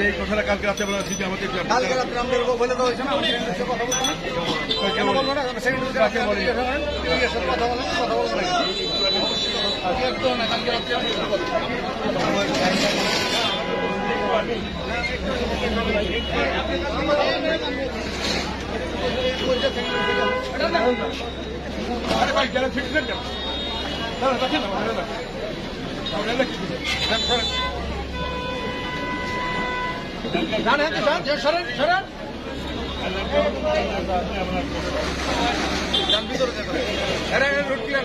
এই কথাটা কালকে রাত্রে বেলা দিদি আমাকে কালকে আমাদের বলে দেওয়া হয়েছে না? আমি সেখানে এসে কথা বলব না কেন বলব কথা বলব না কালকে রাত্রে আমি বলব। আরে ভাই যারা দাঁড়ান, রাখেন না, রাখেন না। করছেন? যান, সরেন। হ্যাঁ, সরেন। ভিতরে রোড ক্লিয়ার।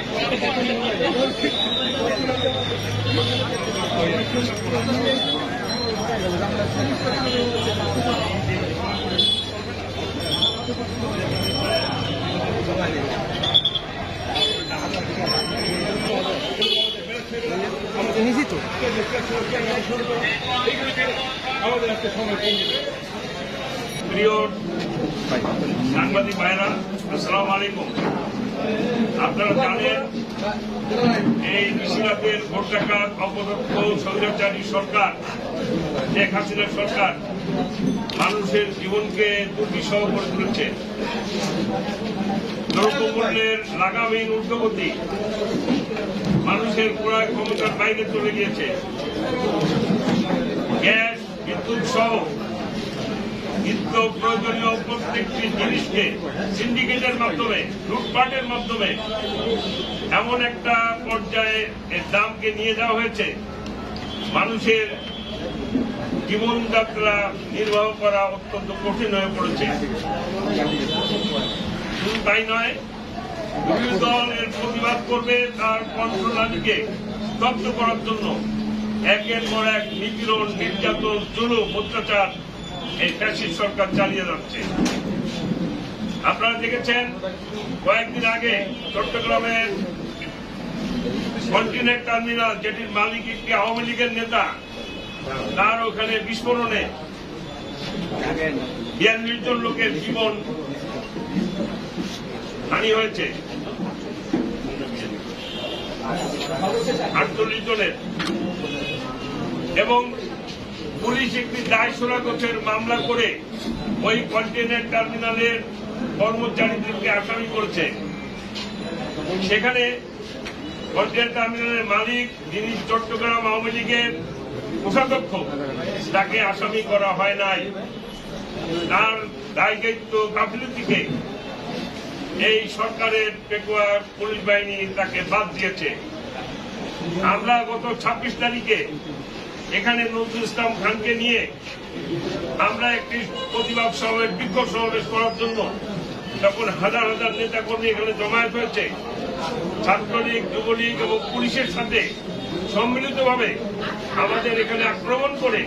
সাহেব কই? আমাদের একটা সময়। প্রিয় সাংবাদিক ভাইরা, আসসালামু আলাইকুম। আপনারা জানেন, এই কৃষিরাতের ভোট ডাকাত অপদক্ষ স্বৈরাচারী সরকার, শেখ হাসিনা সরকার, মানুষের জীবনকে দুর্বিষহ করে তুলেছে। দ্রব্যমূল্যের লাগামহীন ঊর্ধ্বগতি মানুষের ক্রয় ক্ষমতার বাইরে চলে গিয়েছে। গ্যাস, বিদ্যুৎ সহ নিত্য প্রয়োজনীয় প্রত্যেকটি জিনিসকে সিন্ডিকেটের মাধ্যমে, লুটপাটের মাধ্যমে এমন একটা পর্যায়ে এর দামকে নিয়ে যাওয়া হয়েছে। মানুষের জীবনযাত্রা নির্বাহ করা অত্যন্ত কঠিন হয়ে পড়েছে। তাই নয় বিরোধী দল এর প্রতিবাদ করবে তার কণ্ঠনালীকে স্তব্ধ করার জন্য। একের পর এক নিপীড়ন, নির্যাতন, জুলুম, অত্যাচার এই ফ্যাসিস্ট সরকার চালিয়ে যাচ্ছে। আপনারা দেখেছেন, কয়েকদিন আগে চট্টগ্রামের কন্টিনেন্ট টার্মিনাল, যেটির মালিক একটি আওয়ামী লীগের নেতা, তার ওখানে বিস্ফোরণে বিয়াল্লিশ জন লোকের জীবন হানি হয়েছে। আটচল্লিশ জনের। এবং পুলিশ একটি দায় সুরাগতের মামলা করে ওই কন্টেনার টার্মিনালের কর্মচারীদেরকে আসামি করেছে। সেখানে কন্টেনার টার্মিনালের মালিক যিনি চট্টগ্রাম আওয়ামী লীগের কোষাধ্যক্ষ, তাকে আসামি করা হয় নাই। তার দায় দায়িত্ব গাফিলতিকে এই সরকারের পেকুয়া পুলিশ বাহিনী তাকে বাদ দিয়েছে। আমরা গত ছাব্বিশ তারিখে এখানে নজরুল ইসলাম খানকে নিয়ে আমরা একটি প্রতিবাদ সমাবেশ বিক্ষোভ সমাবেশ করার জন্য তখন হাজার হাজার নেতা কর্মী এখানে জমায়েত হয়েছে, ছাত্রলীগ, যুবলীগ এবং পুলিশের সাথে সম্মিলিতভাবে আমাদের এখানে আক্রমণ করে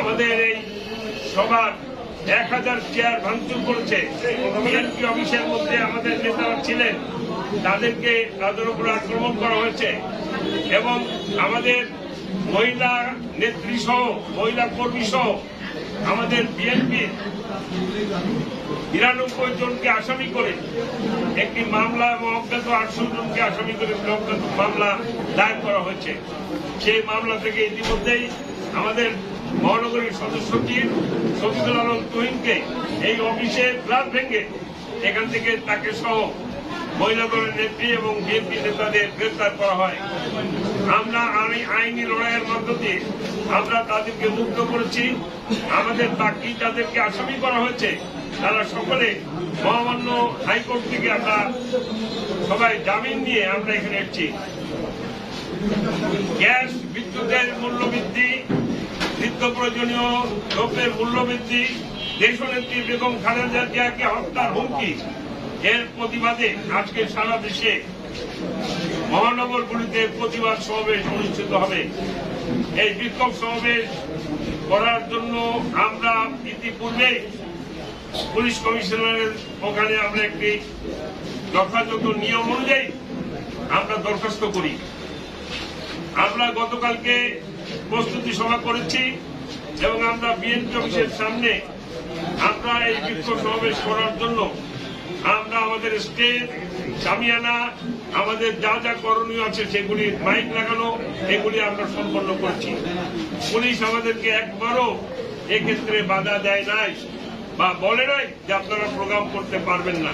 আমাদের এই সবার এক হাজার চেয়ার ভাঙচুর করেছে। বিএনপি অফিসের মধ্যে আমাদের নেতারা ছিলেন, তাদেরকে তাদের উপর আক্রমণ করা হয়েছে এবং আমাদের মহিলা নেত্রী সহ, মহিলা কর্মী সহ আমাদের বিএনপির নিরানব্বই জনকে আসামি করে একটি মামলা এবং অজ্ঞাত আটশো জনকে আসামি করে অজ্ঞাত মামলা দায়ের করা হয়েছে। সেই মামলা থেকে ইতিমধ্যেই আমাদের মহানগরীর সদস্য সচিব শফিকুল আলম তুহিনকে এই অফিসে গ্লাস ভেঙে এখান থেকে তাকে সহ মহিলা দলের নেত্রী এবং বিএনপি নেতাদের গ্রেফতার করা হয়। আমরা আইনি আইনি লড়াইয়ের মাধ্যমে আমরা তাদেরকে মুক্ত করেছি। আমাদের বাকি যাদেরকে আসামি করা হয়েছে, তারা সকলে মহামান্য হাইকোর্ট থেকে আমরা সবাই জামিন নিয়ে আমরা এখানে এসেছি। গ্যাস বিদ্যুতের মূল্য বৃদ্ধি, নিত্য প্রয়োজনীয় দ্রব্যের মূল্য বৃদ্ধি, দেশনেত্রী বেগম খালেদা জিয়াকে হত্যার হুমকি, এর প্রতিবাদে আজকে সারা দেশে মহানগরগুলিতে প্রতিবাদ সমাবেশ অনুষ্ঠিত হবে। এই বিক্ষোভ সমাবেশ করার জন্য আমরা ইতিপূর্বে পুলিশ কমিশনারের ওখানে আমরা একটি যথাযথ নিয়ম অনুযায়ী আমরা দরখাস্ত করি। আমরা গতকালকে প্রস্তুতি সভা করেছি এবং আমরা বিএনপি অফিসের সামনে আমরা এই বিক্ষোভ সমাবেশ করার জন্য আমরা আমাদের স্টেজ সামিয়ানা আমাদের যা যা করণীয় আছে সেগুলি মাইক লাগানো, এগুলি আমরা সম্পন্ন করছি। পুলিশ আমাদেরকে একবারও এক্ষেত্রে বাধা দেয় নাই বা বলে নাই যে আপনারা প্রোগ্রাম করতে পারবেন না।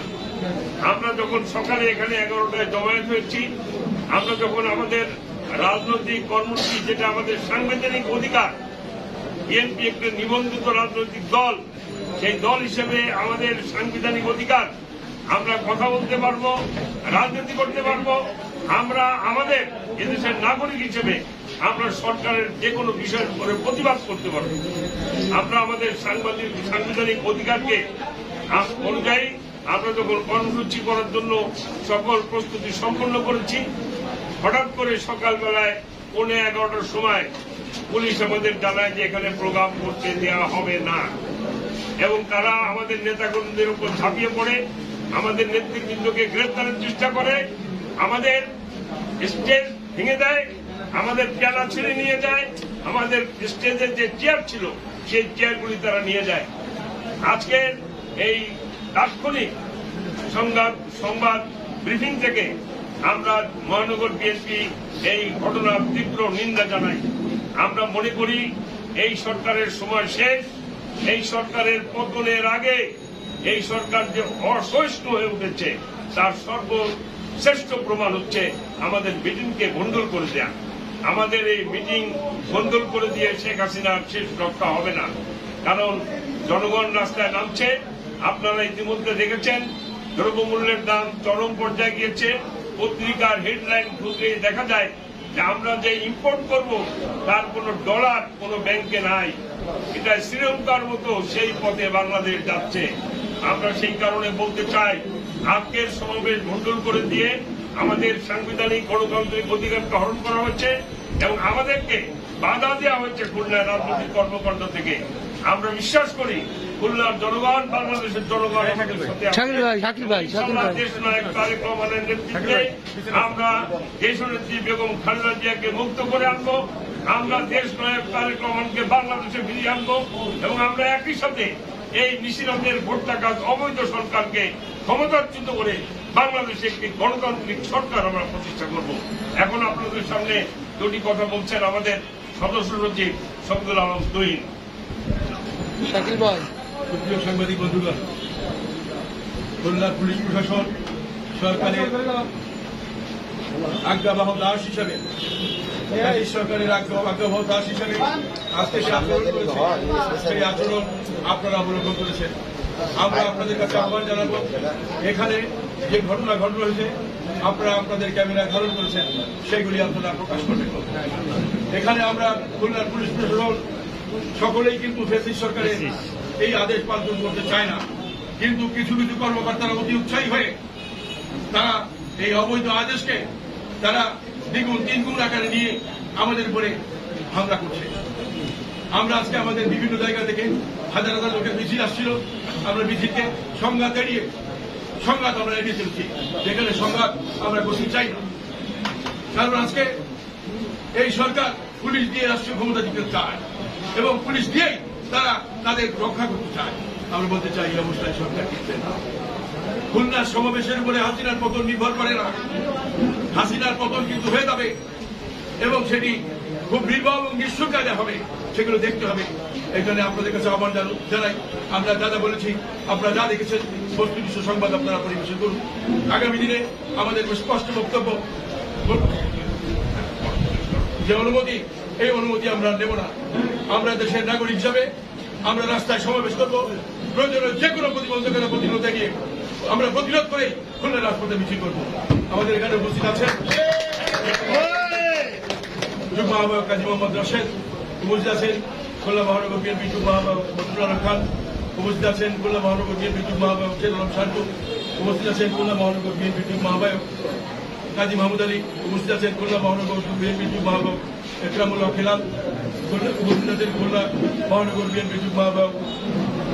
আমরা যখন সকালে এখানে এগারোটায় জমায়েত হয়েছি, আমরা যখন আমাদের রাজনৈতিক কর্মসূচি, যেটা আমাদের সাংবিধানিক অধিকার, বিএনপি একটি নিবন্ধিত রাজনৈতিক দল, সেই দল হিসেবে আমাদের সাংবিধানিক অধিকার আমরা কথা বলতে পারব, রাজনীতি করতে পারব। আমরা আমাদের এদেশের নাগরিক হিসেবে আমরা সরকারের যে কোনো বিষয়ের উপরে প্রতিবাদ করতে পারব। আমরা আমাদের সাংবাদিক, সাংবিধানিক অধিকারকে অনুযায়ী আমরা যখন কর্মসূচি করার জন্য সকল প্রস্তুতি সম্পন্ন করেছি, হঠাৎ করে সকালবেলায় পৌনে এগারোটার সময় পুলিশ আমাদের জানায় যে এখানে প্রোগ্রাম করতে দেওয়া হবে না। এবং তারা আমাদের নেতাকর্মীদের উপর ঝাঁপিয়ে পড়ে। আমাদের নেতৃবৃন্দকে গ্রেফতারের চেষ্টা করে, আমাদের স্টেজ ভেঙে দেয়, আমাদের পেয়ালা ছেড়ে নিয়ে যায়, আমাদের স্টেজের যে চেয়ার ছিল, সেই চেয়ারগুলি তারা নিয়ে যায়। আজকের এই তাৎক্ষণিক সংবাদ সংবাদ ব্রিফিং থেকে আমরা মহানগর বিএনপি এই ঘটনার তীব্র নিন্দা জানাই। আমরা মনে করি এই সরকারের সময় শেষ, এই সরকারের পতনের আগে এই সরকার যে অসহিষ্ণু হয়ে উঠেছে, তার সর্বশ্রেষ্ঠ প্রমাণ হচ্ছে আমাদের মিটিংকে ভণ্ডুল করে দেয়া। আমাদের এই মিটিং ভণ্ডুল করে দিয়ে শেখ হাসিনার শেষ রক্ষা হবে না। কারণ জনগণ রাস্তায় নামছে, আপনারা ইতিমধ্যে দেখেছেন, দ্রব্যমূল্যের দাম চরম পর্যায়ে গিয়েছে। পত্রিকার হেডলাইন খুঁজলে দেখা যায় যে আমরা যে ইম্পোর্ট করব, তার কোনো ডলার কোনো ব্যাংকে নাই। এটা শ্রীলঙ্কার মতো সেই পথে বাংলাদেশ যাচ্ছে। আমরা সেই কারণে বলতে চাই আজকের সমাবেশ ভণ্ডুল করে দিয়ে আমাদের সাংবিধানিক গণতান্ত্রিক অধিকারকে হরণ করা হয়েছে এবং আমাদেরকে বাধা দেওয়া হয়েছে খুলনার রাজনৈতিক কর্মকাণ্ড থেকে। আমরা বিশ্বাস করি খুলনার জনগণ বাংলাদেশের জনগণ ভাই। দেশ নেতৃত্বে বেগম খালেদা জিয়াকে মুক্ত করে আনব। আমরা দেশ নায়ক তারেক রহমানকে বাংলাদেশে ফিরিয়ে আনব এবং আমরা একই সাথে এই মিশিরদের ভোটটা কাজ অবৈধ সরকারকে ক্ষমতাচ্যুত করে বাংলাদেশে একটি গণতান্ত্রিক সরকার আমরা প্রতিষ্ঠা করব। এখন আপনাদের সামনে দুটি কথা বলছেন আমাদের সদস্য সচিব শব্দুল আলম তুহিন শাকিল ভাই। সুপ্রিয় সাংবাদিক বন্ধুগণ খুলনা পুলিশ প্রশাসন সরকারের আজ্ঞাবহ দাস হিসাবে। সরকারের আজ্ঞা- আজ্ঞাবহ দাস হিসাবে আজকে যে আচরণ করেছে, সেই আচরণ আপনারা অবলোকন করেছেন। আমরা আপনাদের কাছে আহ্বান জানাব, এখানে যে ঘটনা ঘটনা হয়েছে, আপনারা আপনাদের ক্যামেরা ধারণ করেছেন সেগুলি আপনারা প্রকাশ করবেন। এখানে আমরা খুলনার পুলিশ প্রশাসন, সকলেই কিন্তু ফেসিস সরকারের এই আদেশ পালন করতে চায় না। কিন্তু কিছু কিছু কর্মকর্তারা অতি উৎসাহী হয়ে তারা এই অবৈধ আদেশকে তারা দ্বিগুণ, তিনগুণ আকারে নিয়ে আমাদের উপরে হামলা করছে। আমরা আজকে আমাদের বিভিন্ন জায়গা থেকে হাজার হাজার লোকের মিছিল আসছিল। আমরা মিছিলকে সংঘাত এড়িয়ে, সংঘাত আমরা এড়িয়ে চলছি। যেখানে সংঘাত আমরা করতে চাই না। কারণ আজকে এই সরকার পুলিশ দিয়ে রাষ্ট্রীয় ক্ষমতা দিতে চায় এবং পুলিশ দিয়েই তারা তাদের রক্ষা করতে চায়। আমরা বলতে চাই, এই অবস্থায় সরকার খুলনার সমাবেশের উপরে হাসিনার পতন নির্ভর করে না। হাসিনার পতন কিন্তু হয়ে যাবে। এবং সেটি খুব নির্ভর এবং নিঃসুকালে হবে, সেগুলো দেখতে হবে। এখানে আপনাদের কাছে আহ্বান জানো- জানাই। আমরা যা যা বলেছি, আপনারা যা দেখেছেন বস্তুনিষ্ঠ সংবাদ আপনারা পরিবেশন করুন। আগামী দিনে আমাদের স্পষ্ট বক্তব্য, যে অনুমতি, এই অনুমতি আমরা নেব না। আমরা দেশের নাগরিক হিসাবে আমরা রাস্তায় সমাবেশ করব। প্রয়োজনে যে কোনো প্রতিবন্ধকতা প্রতিরোধ দেখিয়ে আমরা প্রতিরোধ করে খুলনা রাজপথে মিছিল করব। আমাদের এখানে উপস্থিত আছেন যুগ্ম আহ্বায়ক কাজী মোহাম্মদ রশেদ, উপস্থিত আছেন খুলনা মহানগর বিএনপি যুগ্ম আহ্বায়ক আলম খান, উপস্থিত আছেন খুলনা মহানগর বিএনপি যুগ্ম আহ্বায়ক আলম শান্তু উপস্থিত আছেন খুলনা মহানগর বিএনপি যুগ্ম আহ্বায়ক কাজী মাহমুদ আলী, উপস্থিত আছেন খুলনা মহানগর বিএনপি যুগ্ম আহ্বায়ক একরামুল্লাহ খেলাল উপস্থিত আছেন খুলনা মহানগর বিএনপি যুগ্ম আহ্বায়ক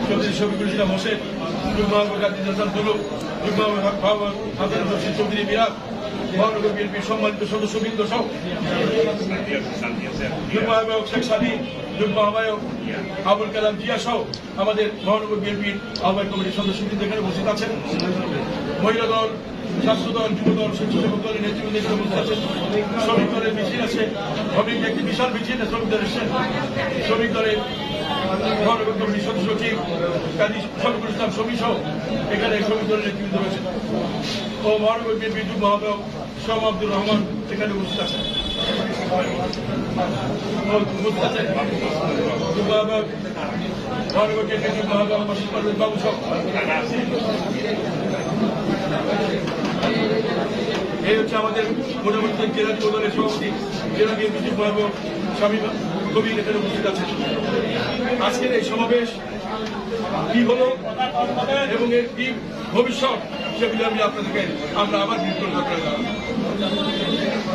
চৌধুরী শফিকুল ইসলাম হোসেন আবুল কালাম জিয়া সহ আমাদের মহানগর বিএনপির আহ্বায়ক কমিটির সদস্যবৃন্দ এখানে উপস্থিত আছেন। মহিলা দল, ছাত্র দল, যুব দল, স্বেচ্ছাসেবক দলের নেতৃবৃন্দ শ্রমিক দলের মিছিল আছে। শ্রমিক একটি বিশাল মিছিল শ্রমিক দল এসেছেন শ্রমিক দলের কমিটির সদস্য সচিব কাজী শফিকুল ইসলাম শ্রমিক সহ এখানে শ্রমিক দলের নেতৃত্ব রয়েছেন। ও মহানগর বিএনপি যুগ্ম আহ্বায়ক সোম আব্দুর রহমান এখানে উপস্থিত আছেন। এই হচ্ছে আমাদের মোটামুটি জেলা দলের সভাপতি, জেলা বিএনপি যুগ্ম স্বামী কবির এখানে উপস্থিত আছেন। আজকের এই সমাবেশ কি হলো এবং এর কি ভবিষ্যৎ সেগুলো আমি আপনাদেরকে আমরা আবার বিজ্ঞপ্তি করে দেওয়া